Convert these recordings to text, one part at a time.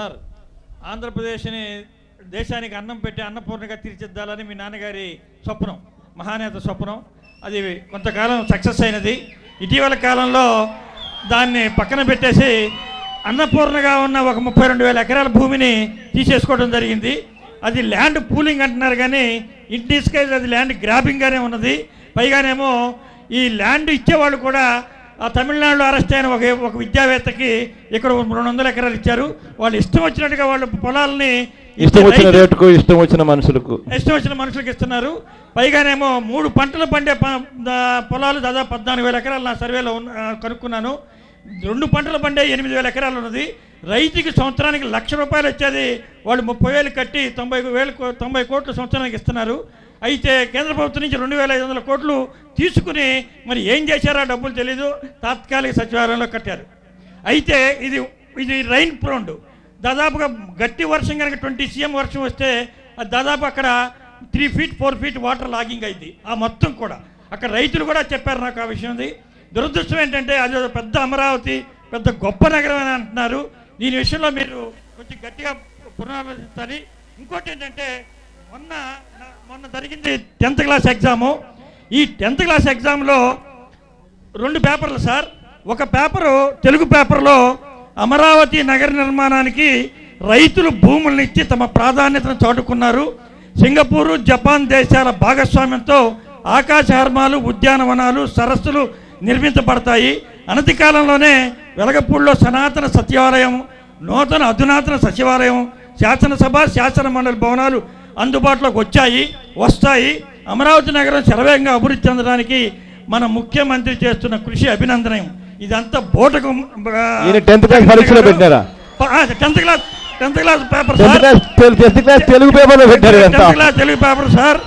Sir ఆంధ్రప్రదేశ్ని దేశానికి అన్నం పెట్టి అన్నపూర్ణగా తీర్చిద్దాలని మీ నాన్నగారి స్వప్నం మహానేత స్వప్నం. అది కొంతకాలం సక్సెస్ అయినది. ఇటీవల కాలంలో దాన్ని పక్కన పెట్టేసి అన్నపూర్ణగా ఉన్న ఒక ముప్పై రెండు వేల ఎకరాల భూమిని తీసేసుకోవడం జరిగింది. అది ల్యాండ్ పూలింగ్ అంటున్నారు కానీ ఇన్ డిస్కైజ్ అది ల్యాండ్ గ్రాబింగ్గానే ఉన్నది. పైగానేమో ఈ ల్యాండ్ ఇచ్చేవాళ్ళు కూడా ఆ తమిళనాడులో అరెస్ట్ అయిన ఒక ఒక విద్యావేత్తకి ఇక్కడ రెండు వందల ఎకరాలు ఇచ్చారు. వాళ్ళు ఇష్టం వచ్చినట్టుగా వాళ్ళు పొలాలని ఇష్టం వచ్చిన రేటుకు ఇష్టం వచ్చిన మనుషులకు. ఇష్టం వచ్చిన మనుషులకు ఇస్తున్నారు. పైగానేమో మూడు పంటలు పండే పొలాలు దాదాపు పద్నాలుగు వేల ఎకరాలు నా సర్వేలో కనుక్కున్నాను. రెండు పంటలు పండే ఎనిమిది వేల ఎకరాలు ఉన్నది. రైతుకి సంవత్సరానికి లక్ష రూపాయలు వచ్చేది. వాళ్ళు ముప్పై వేలు కట్టి తొంభై వేలు తొంభై కోట్లు సంవత్సరానికి ఇస్తున్నారు. అయితే కేంద్ర ప్రభుత్వం నుంచి రెండు వేల ఐదు వందల కోట్లు తీసుకుని మరి ఏం చేశారో? డబ్బులు తెలీదు. తాత్కాలిక సచివాలయంలో కట్టారు. అయితే ఇది ఇది రైన్ ప్రోండ్. దాదాపుగా గట్టి వర్షం కనుక ట్వంటీ సీఎం వర్షం వస్తే దాదాపు అక్కడ three feet four feet water logging అయింది. ఆ మొత్తం కూడా. అక్కడ రైతులు కూడా చెప్పారు నాకు ఆ విషయం ఉంది. దురదృష్టం ఏంటంటే అది ఒక పెద్ద అమరావతి పెద్ద గొప్ప నగరం అని అంటున్నారు. దీని విషయంలో మీరు కొంచెం గట్టిగా పునరాలోచించాలి. ఇంకోటి ఏంటంటే మొన్న మొన్న జరిగింది టెన్త్ క్లాస్ ఎగ్జాము. ఈ టెన్త్ క్లాస్ ఎగ్జామ్లో రెండు పేపర్లు సార్. ఒక పేపరు తెలుగు పేపర్లో అమరావతి నగర నిర్మాణానికి రైతులు భూములను ఇచ్చి తమ ప్రాధాన్యతను చాటుకున్నారు. సింగపూరు జపాన్ దేశాల భాగస్వామ్యంతో ఆకాశహర్మాలు ఉద్యానవనాలు సరస్సులు నిర్మించబడతాయి. అనతి కాలంలోనే వెలగపూడిలో సనాతన సచివాలయం నూతన అధునాతన సచివాలయం శాసనసభ శాసన మండలి భవనాలు అందుబాటులోకి వచ్చాయి వస్తాయి. అమరావతి నగరం శరవేగంగా అభివృద్ధి చెందడానికి మన ముఖ్యమంత్రి చేస్తున్న కృషి అభినందనం ఇదంతా బోటకు 10th క్లాస్ పరీక్షలో? Tenth class tenth class paper tenth sir. Tenth class Telugu పేపర్లో పెట్టారు tenth class Telugu paper sir.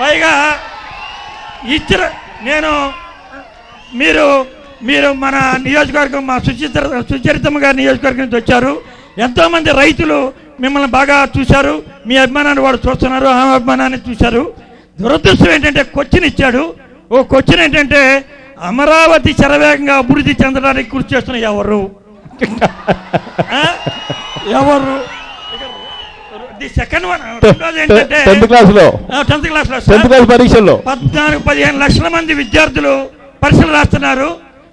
పైగా ఇచ్చిన నేను మీరు మీరు మన నియోజకవర్గం మా సుచిత్ర సుచరితమ్మ గారి నియోజకవర్గం నుంచి వచ్చారు. ఎంతోమంది రైతులు మిమ్మల్ని బాగా చూశారు. మీ అభిమానాన్ని వాడు చూస్తున్నారు ఆమె అభిమానాన్ని చూశారు. దురదృష్టం ఏంటంటే కొచ్చిన్ ఇచ్చాడు. ఓ కొచ్చిన్ ఏంటంటే అమరావతి శరవేగంగా అభివృద్ధి చెందడానికి కృషి చేస్తున్న ఎవరు? ఎవరు? ది సెకండ్ వన్ ఏంటంటే టెన్త్ క్లాస్లో టెన్త్ క్లాస్లో టెన్త్ క్లాస్ పరీక్షల్లో. పద్నాలుగు పదిహేను లక్షల మంది విద్యార్థులు పరీక్షలు రాస్తున్నారు.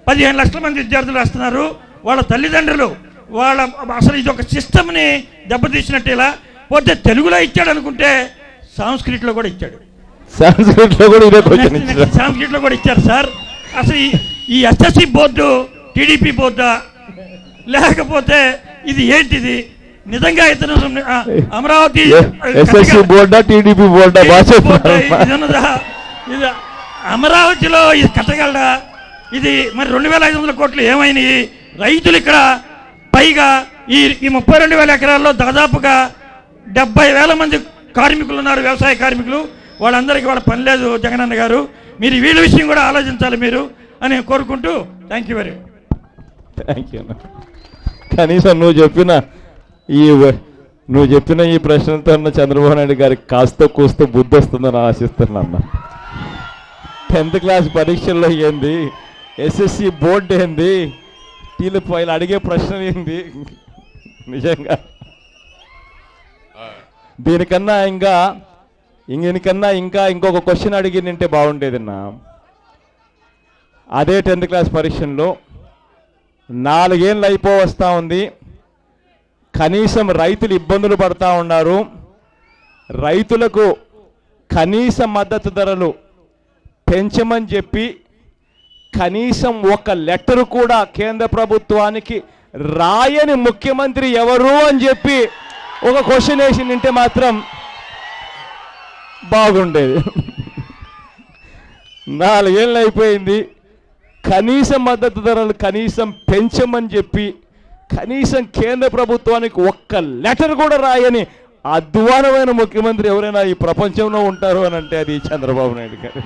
పదిహేను లక్షల మంది విద్యార్థులు రాస్తున్నారు. వాళ్ళ తల్లిదండ్రులు వాళ్ళ అసలు ఇది ఒక సిస్టమ్ని దెబ్బతీసినట్టు ఇలా పోతే తెలుగులో ఇచ్చాడు అనుకుంటే సంస్కృతిలో కూడా ఇచ్చాడు. సంస్కృత్లో కూడా ఇదే క్వశ్చన్ ఇచ్చారు సంస్కృతిలో కూడా ఇచ్చారు సార్. అసలు ఈ- ఎస్ఎస్సి బోర్డు టీడీపీ బోర్డా? లేకపోతే ఇది ఏంటిది? నిజంగా ఇతను అమరావతి ఎస్ఎస్సి బోర్డా టీడీపీ బోర్డా? ఉన్నదా? ఇది అమరావతిలో ఇది కట్టగలడా? ఇది మరి రెండు వేల ఐదు వందల కోట్లు ఏమైనాయి? రైతులు ఇక్కడ పైగా ఈ ఈ ముప్పై రెండు వేల ఎకరాల్లో దాదాపుగా డెబ్బై వేల మంది కార్మికులు ఉన్నారు వ్యవసాయ కార్మికులు. వాళ్ళందరికీ వాళ్ళ పని లేదు జగనన్న గారు. మీరు వీళ్ళ విషయం కూడా ఆలోచించాలి మీరు అని కోరుకుంటూ thank you very thank you కనీసం నువ్వు చెప్పిన ఈ నువ్వు చెప్పిన ఈ ప్రశ్నలతో ఉన్న చంద్రబాబు నాయుడు గారికి కాస్త కూస్త బుద్ధి వస్తుందని ఆశిస్తున్నా అన్న. టెన్త్ క్లాస్ పరీక్షల్లో ఏంది? ఎస్ఎస్సి బోర్డు ఏంది? వీళ్ళు వీళ్ళు అడిగే ప్రశ్న ఏంది? నిజంగా. దీనికన్నా ఇంకా దీనికన్నా ఇంకా ఇంకొక క్వశ్చన్ అడిగి నింటే బాగుండేదన్నా. అదే టెన్త్ క్లాస్ పరీక్షల్లో నాలుగేళ్ళు అయిపో వస్తూ ఉంది. కనీసం రైతులు ఇబ్బందులు పడతా ఉన్నారు. రైతులకు కనీస మద్దతు ధరలు పెంచమని చెప్పి కనీసం ఒక లెటర్ కూడా కేంద్ర ప్రభుత్వానికి రాయని ముఖ్యమంత్రి ఎవరు అని చెప్పి ఒక క్వశ్చన్ వేసి నింటే మాత్రం బాగుండేది. నాలుగేళ్ళు అయిపోయింది. కనీస మద్దతు ధరలు కనీసం పెంచమని చెప్పి కనీసం కేంద్ర ప్రభుత్వానికి ఒక్క లెటర్ కూడా రాయని అధ్వానమైన ముఖ్యమంత్రి ఎవరైనా ఈ ప్రపంచంలో ఉంటారు అని అంటే అది చంద్రబాబు నాయుడు గారు.